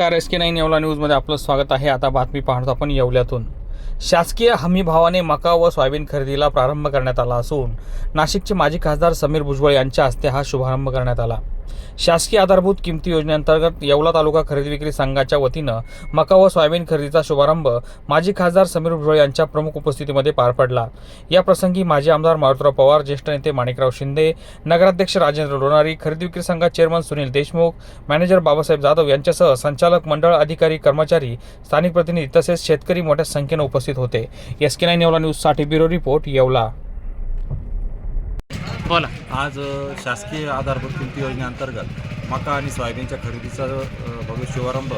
नमस्कार S K nine Yeola न्यूजमध्ये आपलं स्वागत आहे. आता बातमी पाहतो आपण येवल्यातून. शासकीय हमी भावाने मका व सोयाबीन खरेदीला प्रारंभ करण्यात आला असून नाशिकचे माजी खासदार समीर भुजबळ यांच्या हस्ते हा शुभारंभ करण्यात आला. शासकीय आधारभूत किमती योजनेअंतर्गत येवला तालुका खरेदी विक्री संघाच्या वतीनं मका व सोयाबीन खरेदीचा शुभारंभ माजी खासदार समीर भुजबळ यांच्या प्रमुख उपस्थितीमध्ये पार पडला. या प्रसंगी माजी आमदार मारुतराव पवार ज्येष्ठ नेते माणिकराव शिंदे नगराध्यक्ष राजेंद्र लोणारी खरेदी विक्री संघात चेअरमन सुनील देशमुख मॅनेजर बाबासाहेब जाधव यांच्यासह संचालक मंडळ अधिकारी कर्मचारी स्थानिक प्रतिनिधी तसेच शेतकरी मोठ्या संख्येनं उपस्थित होते. एस के नाईन येवला न्यूजसाठी ब्युरो रिपोर्ट येवला. बोला. आज शासकीय आधारभूत किमती योजनेअंतर्गत मका आणि सोयाबीनच्या खरेदीचा भव्य शुभारंभ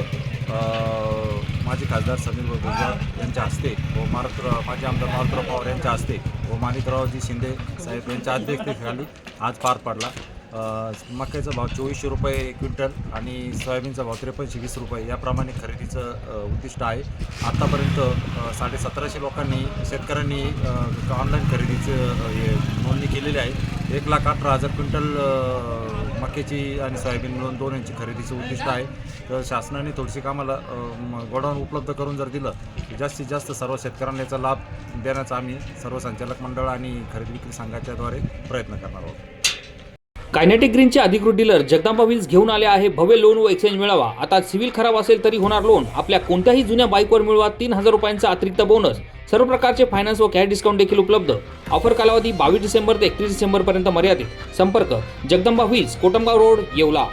माजी खासदार समीर भुजबळ यांच्या हस्ते व मारुतराव माजी आमदार मारुतराव पवार यांच्या हस्ते व माणिकरावजी शिंदे साहेब यांच्या अध्यक्षतेखाली आज पार पडला. मक्याचा भाव चोवीसशे रुपये क्विंटल आणि सोयाबीनचा भाव त्रेपन्नशे वीस रुपये याप्रमाणे खरेदीचं उद्दिष्ट आहे. आत्तापर्यंत साडे साडेसतराशे लोकांनी शेतकऱ्यांनी ऑनलाईन खरेदीचं हे नोंदणी केलेली आहे. एक लाख अठरा हजार क्विंटल मक्याची आणि सोयाबीन मिळून दोन यांची खरेदीचं उद्दिष्ट आहे. तर शासनाने थोडीशी कामाला गोडाऊन उपलब्ध करून जर दिलं तर जास्तीत जास्त सर्व शेतकऱ्यांना याचा लाभ देण्याचा आम्ही सर्व संचालक मंडळ आणि खरेदी विक्री संघाच्याद्वारे प्रयत्न करणार आहोत. कायनेटिक ग्रीनचे अधिकृत डीलर जगदंबा व्हील्स घेऊन आले आहे. भव्य लोन व एक्सचेंज मिळावा. आता सिव्हिल खराब असेल तरी होणार लोन आपल्या कोणत्याही जुन्या बाईकवर मिळवा. तीन हजार रुपयांचा अतिरिक्त बोनस सर्व प्रकारचे फायनान्स व कॅश डिस्काउंट देखील उपलब्ध. ऑफर कालावधी बावीस डिसेंबर ते एकतीस डिसेंबरपर्यंत मर्यादित. संपर्क जगदंबा व्हील्स कोटमगाव रोड येवला.